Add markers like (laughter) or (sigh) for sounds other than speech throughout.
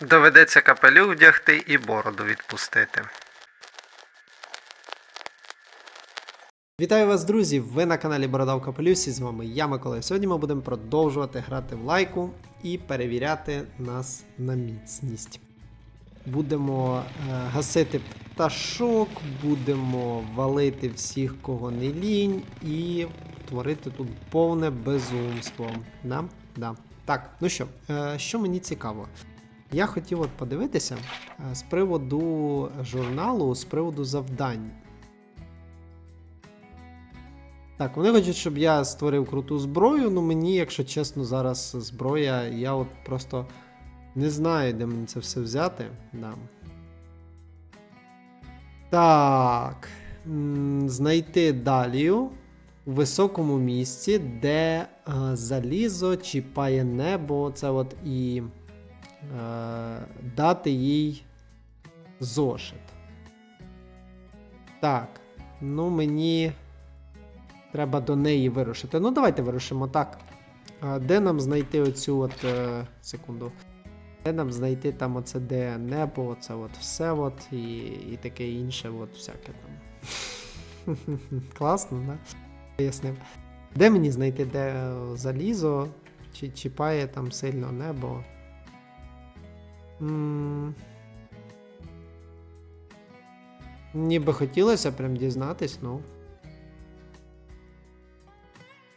Доведеться капелюх вдягти і бороду відпустити. Вітаю вас, друзі! Ви на каналі Бородав Капелюс і з вами я, Микола. Сьогодні ми будемо продовжувати грати в лайку і перевіряти нас на міцність. Будемо е, гасити пташок, будемо валити всіх, кого не лінь, і творити тут повне безумство. Да? Да. Так, ну що, е, що мені цікаво? Я хотів от подивитися е, з приводу журналу, з приводу завдань. Так, вони хочуть, щоб я створив круту зброю. Ну мені, якщо чесно, зараз зброя, я от просто не знаю, де мені це все взяти. Да. Так. Знайти далію у високому місці, де е, залізо чіпає небо. Це от і дати їй зошит. Так. Ну, мені. Треба до неї вирушити. Ну, давайте вирушимо так. Де нам знайти оцю от. Е, секунду. Де нам знайти там оце де небо, оце от все от і, і таке інше, от всяке там. (laughs) Класно, да? Пояснив. Де мені знайти, де е, залізо? Чи чіпає там сильно небо? М Ніби хотілося прям дізнатись, ну.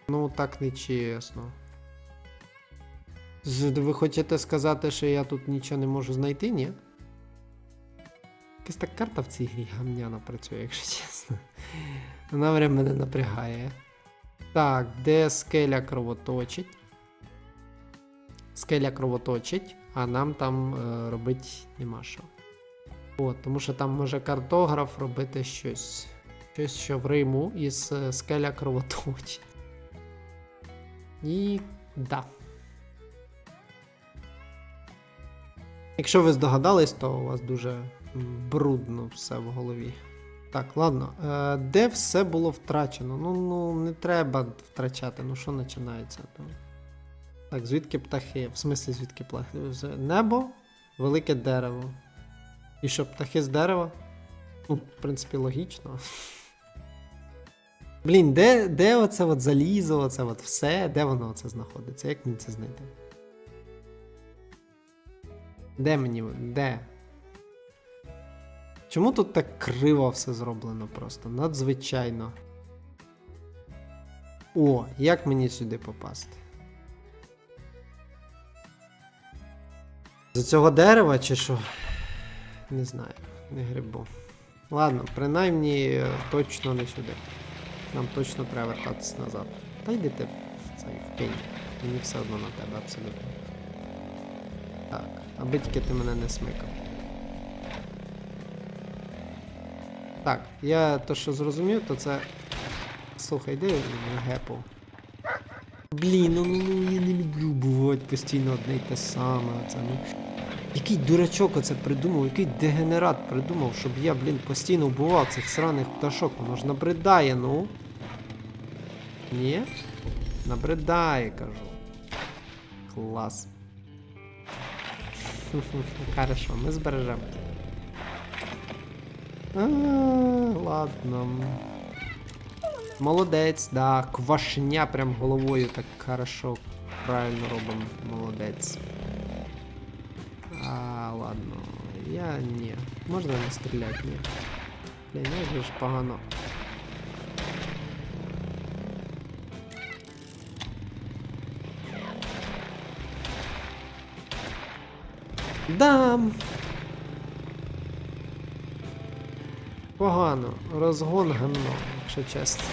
Ну, так не чесно. Ви хочете сказати, що я тут нічого не можу знайти, ні? Якась так карта в цій грі гамняна працює, якщо чесно. Вона прям мене напрягає. Так, де скеля кровоточить? Скеля кровоточить, а нам там е, робить нема що. От, тому що там може картограф робити щось. Щось, що в Риму із е, скеля кровоточить. І да. Якщо ви здогадались, то у вас дуже брудно все в голові. Так, ладно. Е, де все було втрачено? Ну, ну не треба втрачати, ну що починається там. Так, звідки птахи? В смислі, звідки птахи? Небо, велике дерево. І що, птахи з дерева? Ну, в принципі, логічно. (laughs) Блін, де, де оце от залізо, оце от все, де воно оце знаходиться? Як мені це знайти? Де мені? Де? Чому тут так криво все зроблено просто? Надзвичайно. О, як мені сюди попасти? З цього дерева чи що? Не знаю, не грибу. Ладно, принаймні е, точно не сюди. Нам точно треба вертатися назад. Та йди ти в цей в пень. Мені все одно на тебе абсолютно. Так, аби тільки ти мене не смикав. Так, я то, що зрозумів, то це. Слухай, йди на гепу. Блін, ну, ну я не люблю бувати постійно одне й те саме. Оце, ну. Який дурачок оце придумав, який дегенерат придумав, щоб я, блін, постійно вбивав цих сраних пташок, воно ж набридає, ну. Ні? Набридає, кажу. Клас. (laughs) Хорошо, ми збережемо. А, ладно. Молодець, да. Квашня прям головою так хорошо. Правильно робимо. Молодець. А, ладно. Я ні. Можна не стріляти, ні. Блін, ну ж погано. Дам. Погано. Розгон гамно, якщо чесно.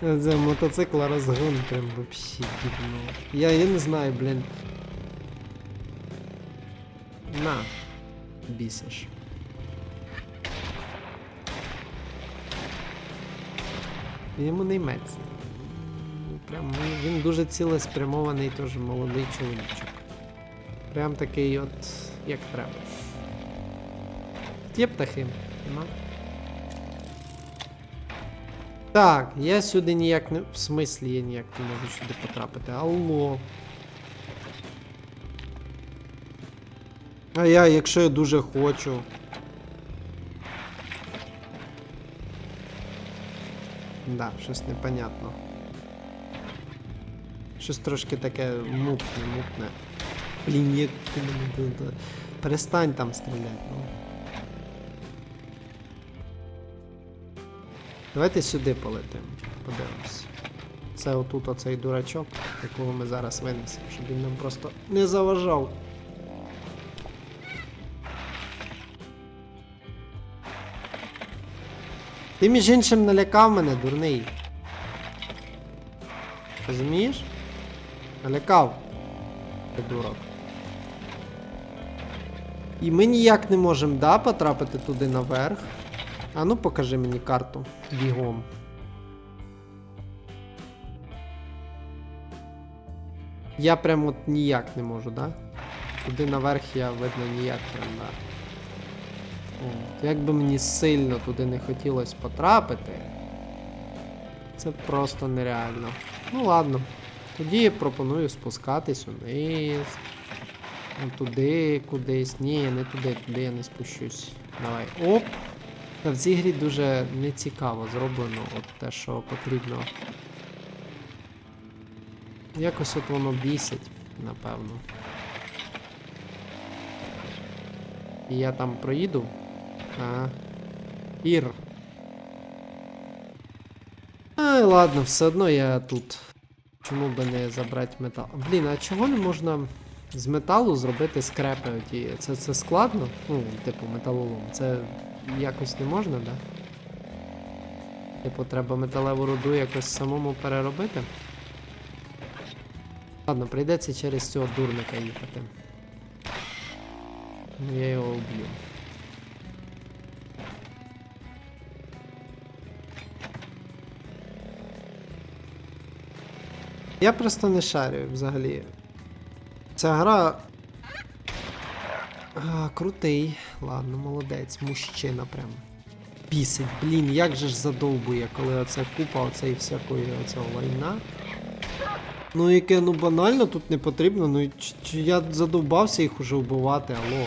(laughs) Це мотоцикла розгон прям вообще гівно. Я, я не знаю, блін. На. Бісиш. Йому не йметься. Прям він- дуже цілеспрямований, теж молодий чоловічок. Прям такий от, як треба. Є птахи. Нема? Так, я сюди ніяк не. В смислі я ніяк не можу сюди потрапити. Алло. А я, якщо я дуже хочу. Да, щось непонятно. Щось трошки таке мутне, мутне. Блін, як Перестань там стріляти, ну. Давайте сюди полетимо. Подивимось. Це отут оцей дурачок, якого ми зараз винесемо, щоб він нам просто не заважав. Ти між іншим налякав мене, дурний. Розумієш? Налякав. Придурок. І ми ніяк не можемо, да, потрапити туди наверх. А ну покажи мені карту. Бігом. Я прям от ніяк не можу, да? Туди наверх я видно ніяк прям, да. От. Як би мені сильно туди не хотілося потрапити, це просто нереально. Ну ладно. Тоді я пропоную спускатись униз. Ну, туди, кудись. Ні, не туди, туди я не спущусь. Давай. Оп! Та в цій грі дуже нецікаво зроблено от те, що потрібно. Якось от воно бісить, напевно. І я там проїду. Ага. Ір. Ай, ладно, все одно я тут. Чому би не забрати метал? Блін, а чого не можна з металу зробити скрепи оті? Це, це складно? Ну, типу, металолом. Це якось не можна, да? Типу, треба металеву руду якось самому переробити. Ладно, прийдеться через цього дурника їхати. Ну, я його уб'ю. Я просто не шарю взагалі. Ця гра. А, крутий. Ладно, молодець, мужчина прям. Пісить, блін, як же ж задовбує, коли оце купа оцей всякої оцього лайна. Ну яке ну банально тут не потрібно, ну я задовбався їх уже вбивати, алло.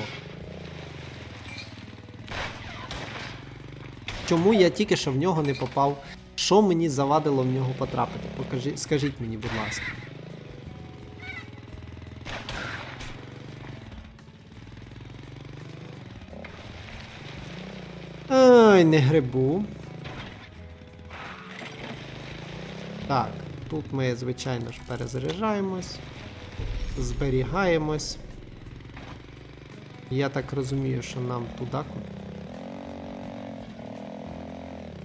Чому я тільки що в нього не попав? Що мені завадило в нього потрапити? Покажи, скажіть мені, будь ласка. Ай, не грибу. Так, тут ми, звичайно ж, перезаряджаємось, зберігаємось. Я так розумію, що нам туди.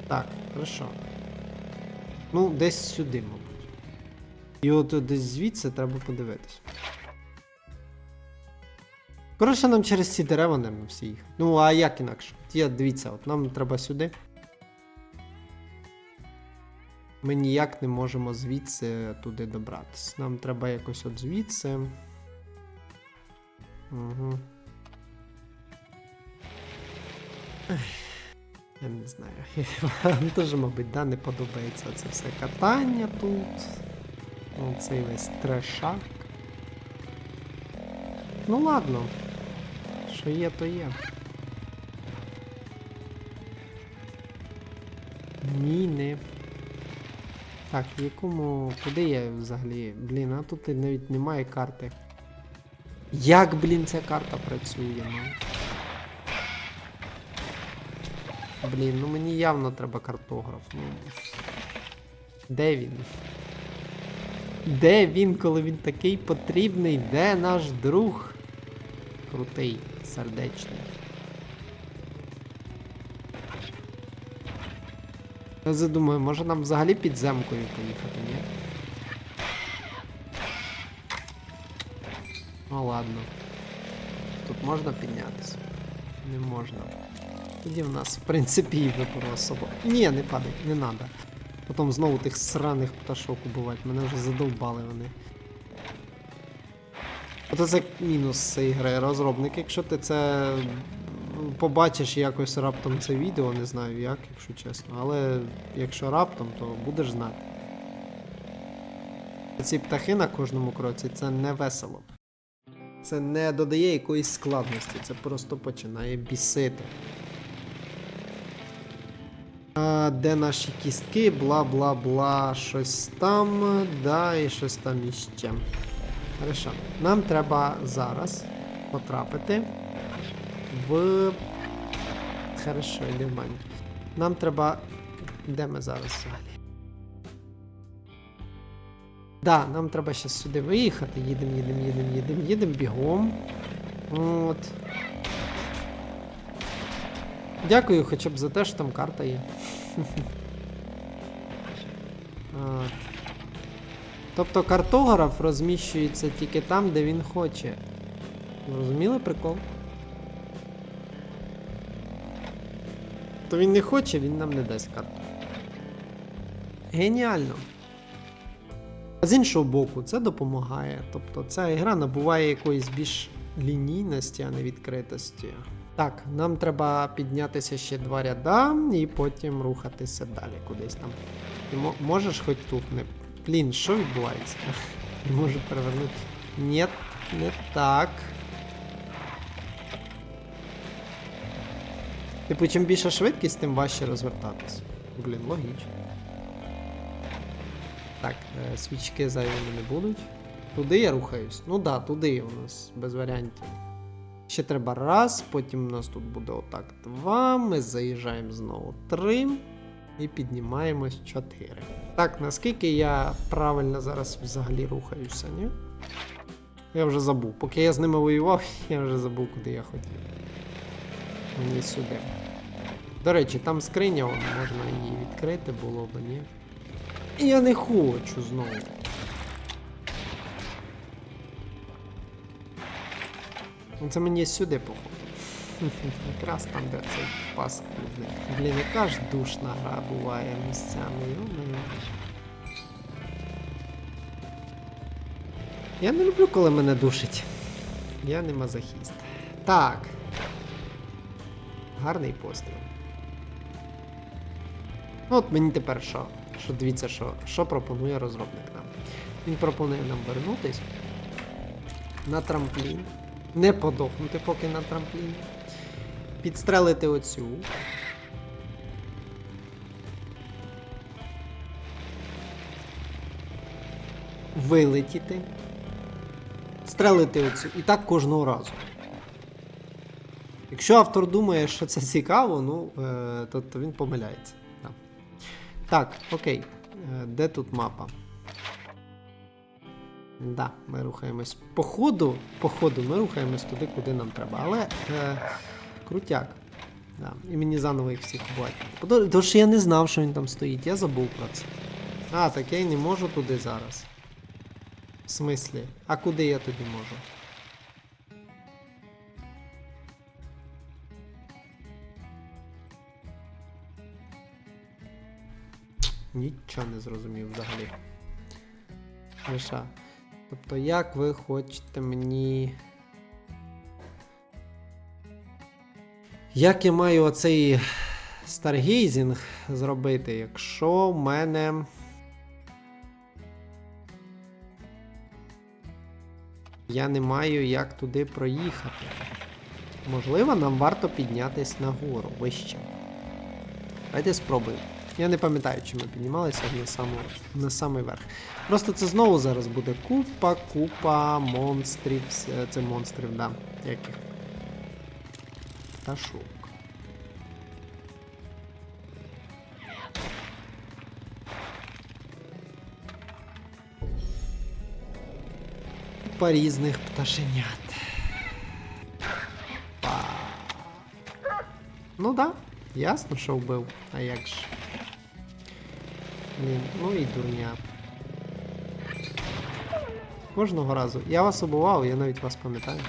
Так, хорошо. Ну, десь сюди, мабуть. І от десь звідси треба подивитись. Коротше, нам через ці дерева, не всі їх. Ну, а як інакше? Я, дивіться, от нам треба сюди. Ми ніяк не можемо звідси туди добратися. Нам треба якось от звідси. Угу. Я не знаю. (laughs) Вам теж, мабуть, да, не подобається це все катання тут. Оцей весь трешак. Ну ладно. Що є, то є. Міни. Так, якому. Куди я взагалі? Блін, а тут навіть немає карти. Як, блін, ця карта працює, ну? Блін, ну мені явно треба картограф. Ну. Де він? Де він, коли він такий потрібний? Де наш друг? Крутий, сердечний. Я задумаю, може нам взагалі підземкою поїхати, ні? Ну ладно. Тут можна піднятися? Не можна. Тоді в нас, в принципі, і вибору особо. Ні, не падай, не треба. Потім знову тих сраних пташок убивати. Мене вже задовбали вони. Ото це мінус цієї гри. Розробник, якщо ти це побачиш якось раптом це відео, не знаю як, якщо чесно. Але якщо раптом, то будеш знати. Ці птахи на кожному кроці це не весело. Це не додає якоїсь складності, це просто починає бісити. Де наші кістки, бла бла бла, щось там, да, і щось там іще. Хорошо. Нам треба зараз потрапити в. Хорошо, йди. Нам треба. Де ми зараз взагалі? Да, нам треба ще сюди виїхати. Їдемо, їдемо, їдемо, їдемо, їдемо бігом. От. Дякую хоча б за те, що там карта є. Тобто картограф розміщується тільки там, де він хоче. Зрозуміли прикол? То він не хоче, він нам не дасть карту. Геніально. А з іншого боку, це допомагає. Тобто ця ігра набуває якоїсь більш лінійності, а не відкритості. Так, нам треба піднятися ще два ряда і потім рухатися далі кудись там. Ти можеш хоч тут не. Блін, що відбувається? (laughs) Не можу перевернути. Ні, не так. Типу, чим більша швидкість, тим важче розвертатись. Блін, логічно. Так, е, свічки зайвими не будуть. Туди я рухаюсь. Ну да, туди у нас без варіантів. Ще треба раз, потім у нас тут буде отак два. Ми заїжджаємо знову три. І піднімаємось 4. Так, наскільки я правильно зараз взагалі рухаюся, ні? Я вже забув. Поки я з ними воював, (laughs) я вже забув, куди я хотів. Мені сюди. До речі, там скриня, можна її відкрити було б, ні? Я не хочу знову. Це мені сюди походу. (laughs) Якраз там, де цей паскудний. Блін, яка ж душна гра буває місцями, йо-моє. Я не люблю, коли мене душить. Я не мазохіст. Так. Гарний постріл. Ну, от мені тепер що? Що дивіться, що, що пропонує розробник нам. Він пропонує нам вернутись на трамплін. Не подохнути поки на трампліні. Підстрелити оцю. Вилетіти. Стрелити оцю. І так кожного разу. Якщо автор думає, що це цікаво, ну, е, то, то він помиляється. Так, так окей. Е, де тут мапа? Да, ми рухаємось. По ходу, по ходу ми рухаємось туди, куди нам треба. Але е, крутяк. Да. І мені заново їх всіх бувати. Що я не знав, що він там стоїть, я забув про це. А, так я не можу туди зараз. В смислі? А куди я тоді можу? Нічого не зрозумів взагалі. Лиша. Тобто, як ви хочете мені. Як я маю оцей старгейзінг зробити, якщо в мене. Я не маю як туди проїхати. Можливо, нам варто піднятись нагору вище. Давайте спробуємо. Я не пам'ятаю, чи ми піднімалися на, саму, на самий верх. Просто це знову зараз буде купа, купа монстрів. Це монстрів, да. Яких? Пташок. Купа різних пташенят. Па. Ну да, ясно, що вбив. А як ж? Ну і дурня. Кожного разу. Я вас обував, я навіть вас пам'ятаю.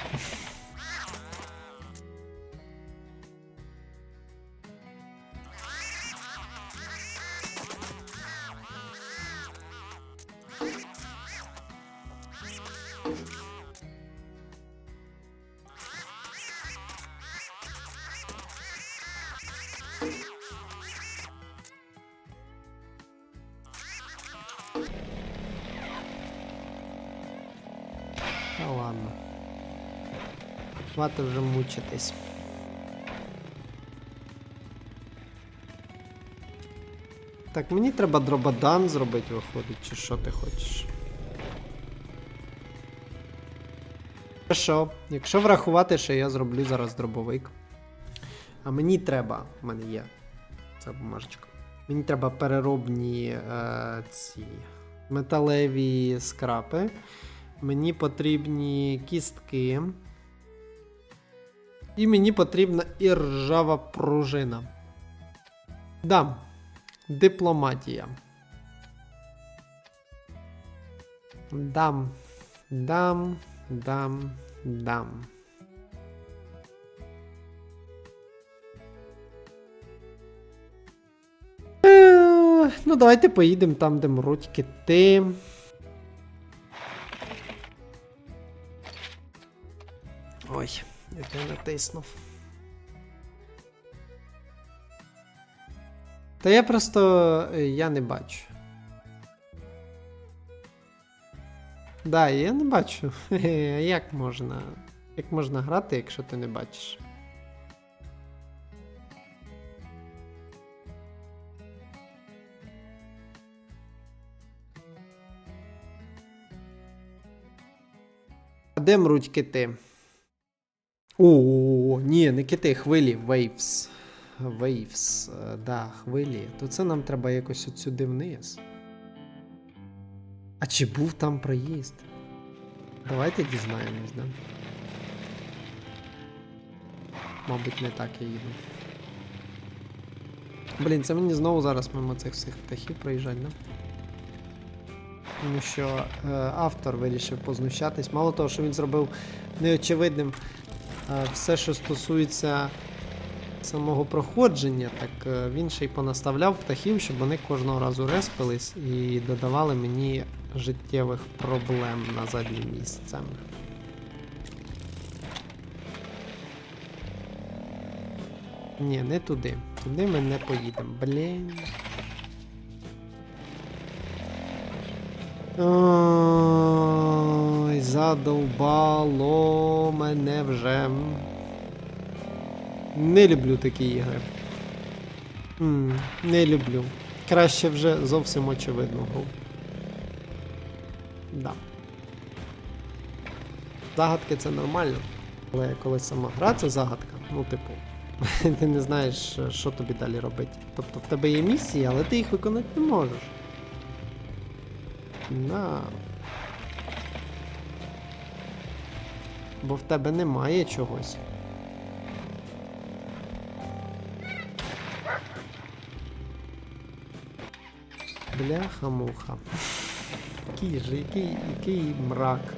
Та ладно. Хватить вже мучитись. Так, мені треба дрободан зробити, виходить, чи що ти хочеш? Хорошо, якщо врахувати, що я зроблю зараз дробовик. А мені треба, в мене є ця бумажечка. Мені треба переробні е, ці металеві скрапи. Мені потрібні кістки. І мені потрібна і ржава пружина. Да. Дипломатія. Дам. Дам. Дам. Дам. Е, Ну, давайте поїдемо там, де мруть кити. Натиснув. Та я просто. е, я не бачу. Да, я не бачу. (laughs) Як можна. Як можна грати, якщо ти не бачиш? А де мруть кити? О, ні, не кити, хвилі, waves. Waves, е, да, хвилі. То це нам треба якось от сюди вниз. А чи був там проїзд? Давайте дізнаємось, да? Мабуть, не так я їду. Блін, це мені знову зараз мимо цих всіх птахів проїжджать, да? Тому що е, автор вирішив познущатись. Мало того, що він зробив неочевидним все, що стосується самого проходження, так е, він ще й понаставляв птахів, щоб вони кожного разу респились і додавали мені життєвих проблем на заднє місце. Ні, не туди. Туди ми не поїдемо. Блін. Задовбало мене вже. Не люблю такі ігри. М, не люблю. Краще вже зовсім очевидно. Да. Загадки це нормально. Але коли сама гра це загадка, ну, типу, (laughs) ти не знаєш, що тобі далі робити. Тобто в тебе є місії, але ти їх виконати не можеш. На. Бо в тебе немає чогось. Бляха-муха. Який же, який, який мрак.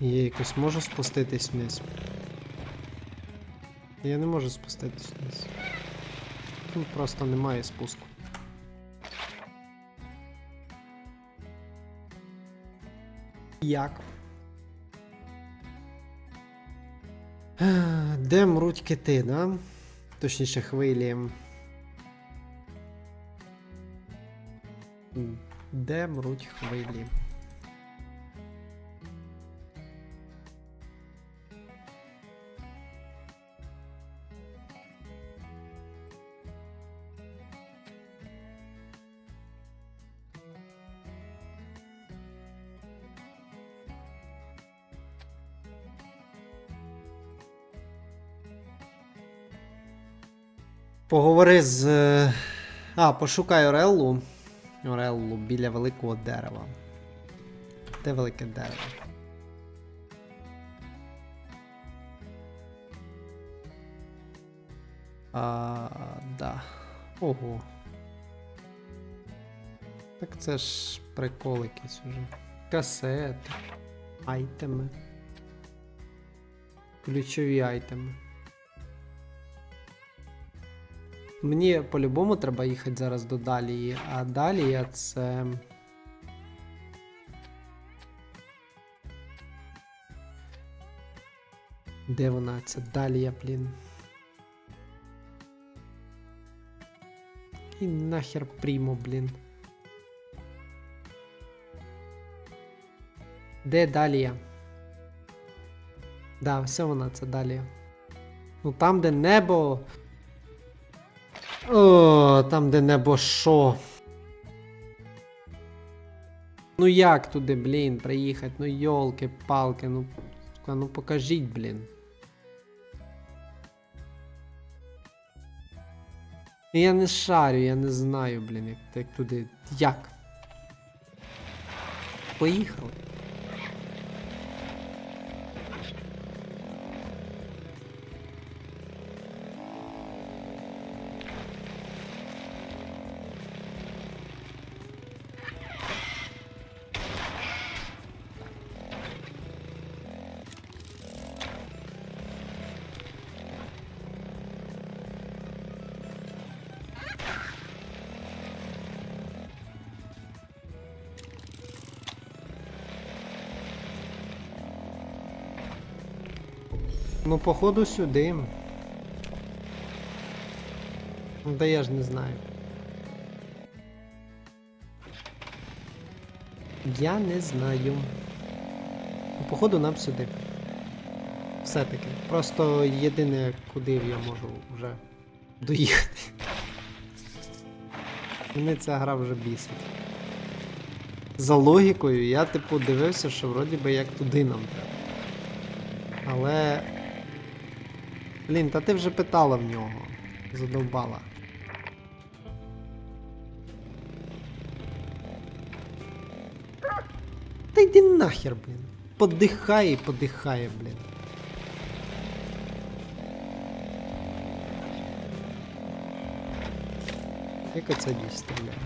Я якось можу спуститись вниз. Я не можу спуститись вниз. Тут просто немає спуску. Як? Де мруть кити, да? Точніше, хвилі. Де мруть хвилі? Поговори з. е, А, пошукай Ореллу. Ореллу біля великого дерева. Де велике дерево? А, да. Ого. Так це ж прикол якийсь уже. Касети. Айтеми. Ключові айтеми. Мені по-любому треба їхати зараз до Далії, а Далія це. Де вона? Це Далія, блін. І нахер прімо, блін. Де Далія? Да, все вона, це Далія. Ну там, де небо. О, там, де небо шо. Ну як туди, блін, приїхати? Ну йолки-палки, ну. сука, Ну покажіть, блін. Я не шарю, я не знаю, блін, як, як туди. Як? Поїхали. Ну, походу сюди. Да я ж не знаю. Я не знаю. Ну, походу нам сюди. Все-таки. Просто єдине, куди я можу вже доїхати. Мене ця гра вже бісить. За логікою, я типу дивився, що вроді би як туди нам треба. Але. Блін, та ти вже питала в нього. Задовбала. Та йди нахер, блін. Подихає і подихає, блін. Як оця діч стріляє?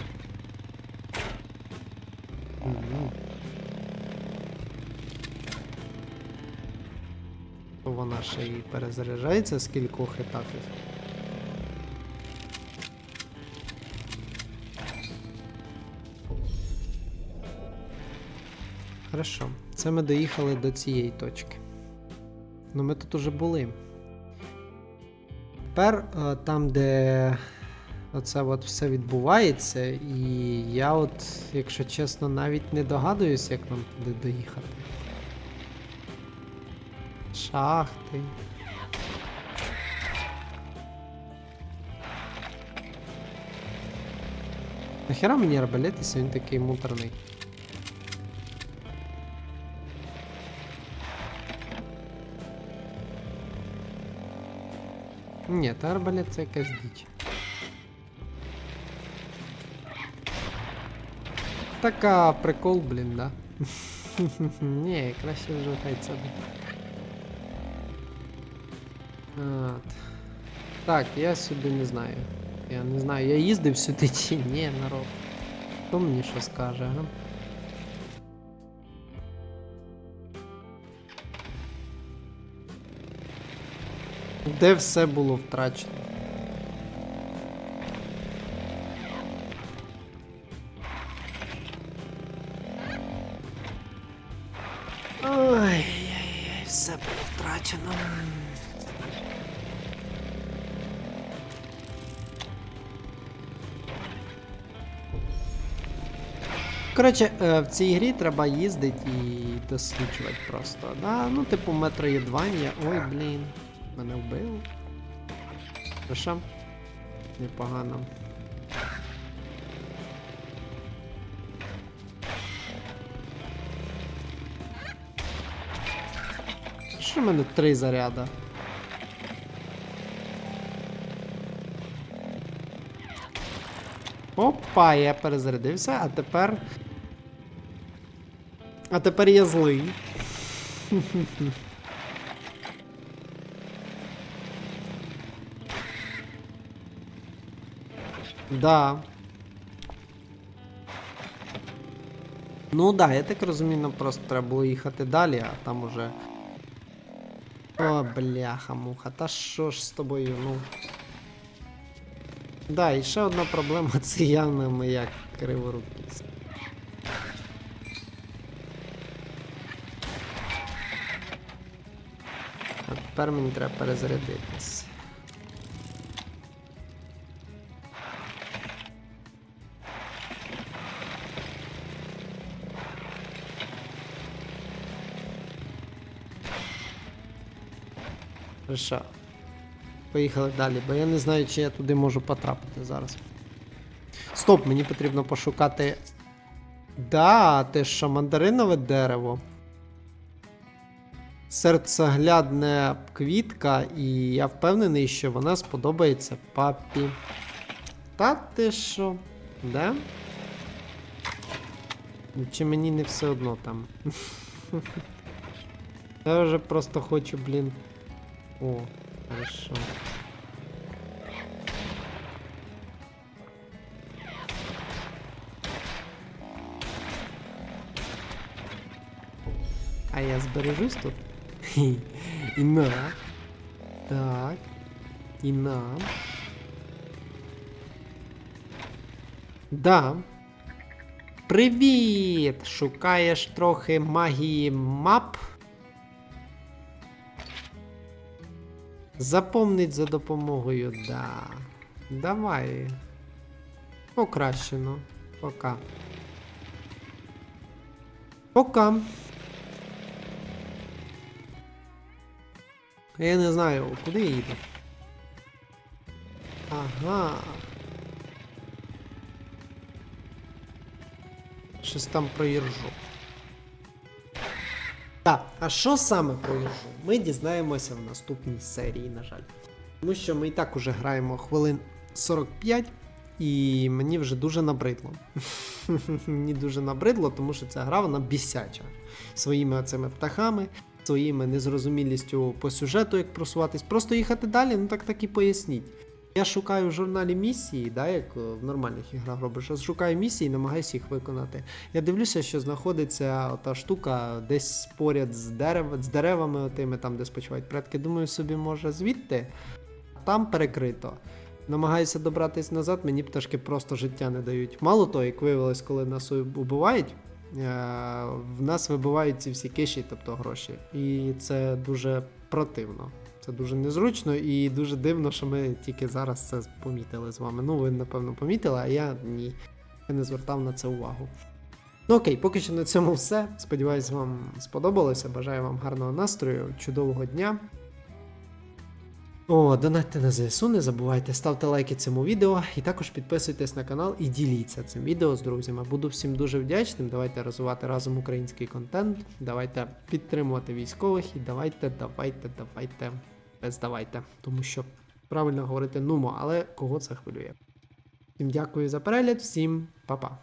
Ще і перезаряджається з кількох етапів. Хорошо, це ми доїхали до цієї точки. Ну ми тут уже були. Тепер е, там, де оце от все відбувається, і я от, якщо чесно, навіть не догадуюсь, як нам туди доїхати. Шахти. Нахера мені арбалет, якщо він такий муторний? Ні, та арбалет це якась діч. Така прикол, блін, да? (laughs) Ні, краще вже хай це буде. От. Так, я сюди не знаю. Я не знаю, я їздив сюди чи ні, народ. Хто мені що скаже, а? Де все було втрачено? Коротше, е, в цій грі треба їздити і досліджувати просто. Да? Ну, типу метроїдвання. Ой, блін. Мене вбили. Хорошо. Непогано. Що в мене три заряда? Опа, я перезарядився, а тепер. А тепер я злий. Да. Ну да, я так розумію, нам просто треба було їхати далі, а там уже. О, бляха, муха, та що ж з тобою, ну. Да, і ще одна проблема (laughs) це явно моя криворукість. Тепер мені треба перезарядитись. Хорошо. Поїхали далі, бо я не знаю, чи я туди можу потрапити зараз. Стоп, мені потрібно пошукати. Да, те що мандаринове дерево. Серцеглядне квітка, і я впевнений, що вона сподобається папі. Та ти що? Да? Чи мені не все одно там? (laughs) Я вже просто хочу, блін. О, хорошо. А я збережусь тут? І на. Так. І на. Да. Привіт! Шукаєш трохи магії мап? Заповнить за допомогою, да. Давай. Покращено. Пока. Пока. Я не знаю, куди я їду. Ага. Щось там про Іржу. Так, а що саме про Іржу? Ми дізнаємося в наступній серії, на жаль. Тому що ми і так уже граємо хвилин 45, і мені вже дуже набридло. (laughs) мені дуже набридло, тому що ця гра вона бісяча. Своїми оцими птахами, своїми незрозумілістю по сюжету, як просуватись. Просто їхати далі, ну так так і поясніть. Я шукаю в журналі місії, да, як е, в нормальних іграх робиш, я шукаю місії і намагаюся їх виконати. Я дивлюся, що знаходиться ота штука десь поряд з, дерев, з деревами, отими, там, де спочивають предки. Думаю, собі може звідти, там перекрито. Намагаюся добратись назад, мені пташки просто життя не дають. Мало того, як виявилось, коли нас убивають, в нас вибивають ці всі киші, тобто гроші. І це дуже противно. Це дуже незручно і дуже дивно, що ми тільки зараз це помітили з вами. Ну, ви, напевно, помітили, а я ні. Я не звертав на це увагу. Ну окей, поки що на цьому все. Сподіваюсь, вам сподобалося. Бажаю вам гарного настрою, чудового дня. О, донатьте на ЗСУ, не забувайте, ставте лайки цьому відео і також підписуйтесь на канал і діліться цим відео з друзями. Буду всім дуже вдячним. Давайте розвивати разом український контент. Давайте підтримувати військових і давайте, давайте, давайте, без давайте. Тому що правильно говорити нумо, але кого це хвилює. Всім дякую за перегляд, всім па-па.